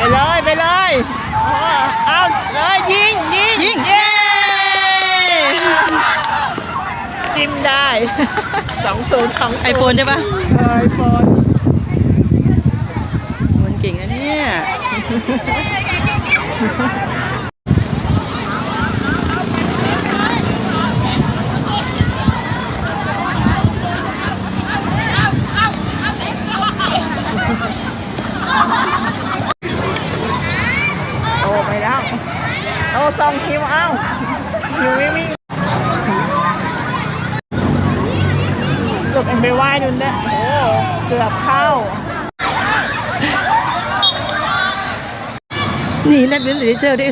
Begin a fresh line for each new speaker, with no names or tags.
ไปเลยไปเลยโอ้เอาเลยยิงยิง
ยิง
เย้จิ้มได้สองศูนย์ของ
ไอโฟนใช่ปะ
ไอโฟน
มันเก่งนะเนี่ย
โอ้ ไปแล้วเอาซองคิวเอาอยู่วิ่งวิ่งเกือบเอ็นไปไหว้นู่นเนี่ยโอ้เกือบเข้า
หนีนะเดี๋ยวเดี๋ยวเอดิ